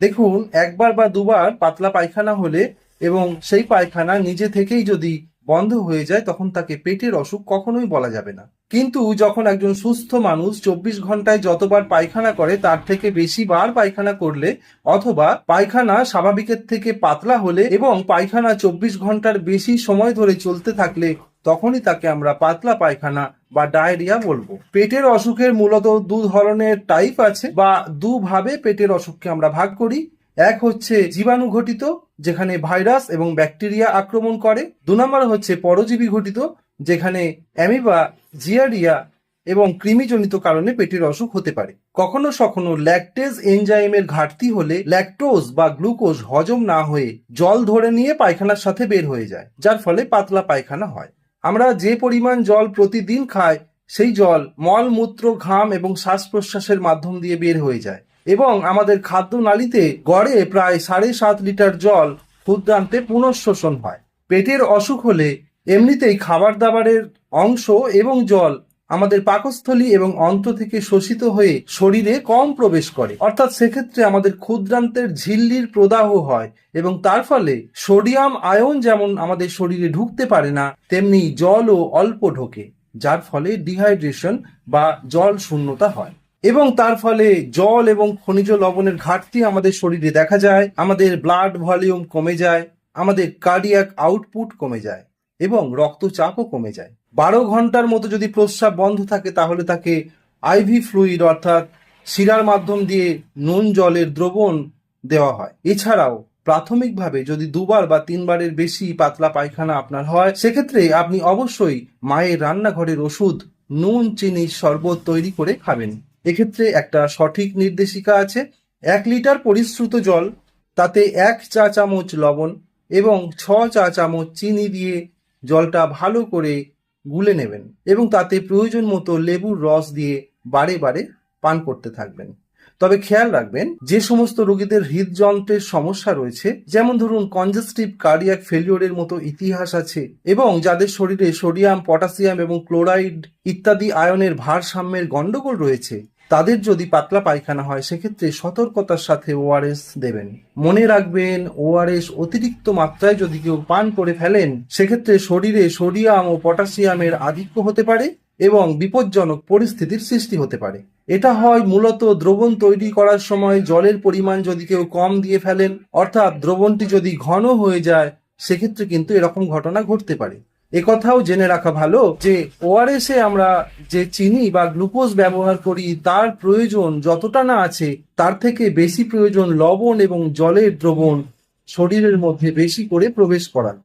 দেখুন, একবার বা দুবার পাতলা পায়খানা হলে এবং সেই পায়খানা নিজে থেকেই যদি বন্ধ হয়ে যায়, তখন তাকে পেটের অসুখ কখনোই বলা যাবে না। কিন্তু যখন একজন সুস্থ মানুষ চব্বিশ ঘন্টায় যতবার পায়খানা করে, তার থেকে বেশি বার পায়খানা করলে অথবা পায়খানা স্বাভাবিকের থেকে পাতলা হলে এবং পায়খানা চব্বিশ ঘণ্টার বেশি সময় ধরে চলতে থাকলে তখনই তাকে আমরা পাতলা পায়খানা বা ডায়রিয়া বলব। পেটের অসুখের মূলত দু ধরনের টাইপ আছে বা দুভাবে পেটের অসুখকে আমরা ভাগ করি। এক হচ্ছে জীবাণু ঘটিত, যেখানে ভাইরাস এবং ব্যাকটেরিয়া আক্রমণ করে। দু নম্বর হচ্ছে পরজীবী ঘটিত, যেখানে অ্যামিবা, জিয়ারিয়া এবং কৃমিজনিত কারণে পেটের অসুখ হতে পারে। কখনো সখনো ল্যাকটেজ এনজাইমের ঘাটতি হলে ল্যাকটোজ বা গ্লুকোজ হজম না হয়ে জল ধরে নিয়ে পায়খানার সাথে বের হয়ে যায়, যার ফলে পাতলা পায়খানা হয়। আমরা যে পরিমাণ জল প্রতিদিন খাই, সেই জল মলমূত্র ঘাম এবং শ্বাস প্রশ্বাসের মাধ্যম দিয়ে বের হয়ে যায়। এবং আমাদের খাদ্য নালীতে গড়ে প্রায় সাড়ে সাত লিটার জল ক্ষুদ্রান্তে পুনঃশোষণ হয়। পেটের অসুখ হলে এমনিতেই খাবার দাবারের অংশ এবং জল আমাদের পাকস্থলী এবং অন্ত থেকে শোষিত হয়ে শরীরে কম প্রবেশ করে। অর্থাৎ সেক্ষেত্রে আমাদের ক্ষুদ্রান্তের ঝিল্লির প্রদাহ হয় এবং তার ফলে সোডিয়াম আয়ন যেমন আমাদের শরীরে ঢুকতে পারে না, তেমনি জলও অল্প ঢোকে, যার ফলে ডিহাইড্রেশন বা জল শূন্যতা হয়। এবং তার ফলে জল এবং খনিজ লবণের ঘাটতি আমাদের শরীরে দেখা যায়, আমাদের ব্লাড ভলিউম কমে যায়, আমাদের কার্ডিয়াক আউটপুট কমে যায় এবং রক্তচাপও কমে যায়। বারো ঘণ্টার মতো যদি প্রস্রাব বন্ধ থাকে, তাহলে তাকে আইভি ফ্লুইড অর্থাৎ শিরার মাধ্যম দিয়ে নুন জলের দ্রবণ দেওয়া হয়। এছাড়াও প্রাথমিকভাবে যদি দুবার বা তিনবারের বেশি পাতলা পায়খানা আপনার হয়, সেক্ষেত্রে আপনি অবশ্যই মায়ের রান্নাঘরের ওষুধ, নুন, চিনি, শরবত তৈরি করে খাবেন। এক্ষেত্রে একটা সঠিক নির্দেশিকা আছে। এক লিটার পরিশ্রুত জল, তাতে এক চা চামচ লবণ এবং ছ চা চামচ চিনি দিয়ে জলটা ভালো করে গুলে নেবেন এবং তাতে প্রয়োজন মতো লেবুর রস দিয়ে বারে বারে পান করতে থাকবেন। তবে খেয়াল রাখবেন, যে সমস্ত রোগীদের হৃদযন্ত্রের সমস্যা রয়েছে, যেমন ধরুন কনজেস্টিভ কার্ডিয়াক ফেলিওরের মতো ইতিহাস আছে এবং যাদের শরীরে সোডিয়াম, পটাশিয়াম এবং ক্লোরাইড ইত্যাদি আয়নের ভারসাম্যের গণ্ডগোল রয়েছে তাদের যদি পাতলা পায়খানা হয়, সেক্ষেত্রে সতর্কতার সাথে ওআরএস দেবেন। মনে রাখবেন ওআরএস অতিরিক্ত মাত্রায় যদি কেউ পান করে ফেলেন, সেক্ষেত্রে শরীরে সোডিয়াম ও পটাশিয়ামের আধিক্য হতে পারে এবং বিপজ্জনক পরিস্থিতির সৃষ্টি হতে পারে। এটা হয় মূলত দ্রবণ তৈরি করার সময় জলের পরিমাণ যদি কেউ কম দিয়ে ফেলেন, অর্থাৎ দ্রবণটি যদি ঘন হয়ে যায়, সেক্ষেত্রে কিন্তু এরকম ঘটনা ঘটতে পারে। একথাও জেনে রাখা ভালো যে ওআরএস এ আমরা যে চিনি বা গ্লুকোজ ব্যবহার করি, তার প্রয়োজন যতটা না আছে, তার থেকে বেশি প্রয়োজন লবণ এবং জলের দ্রবণ শরীরের মধ্যে বেশি করে প্রবেশ করার।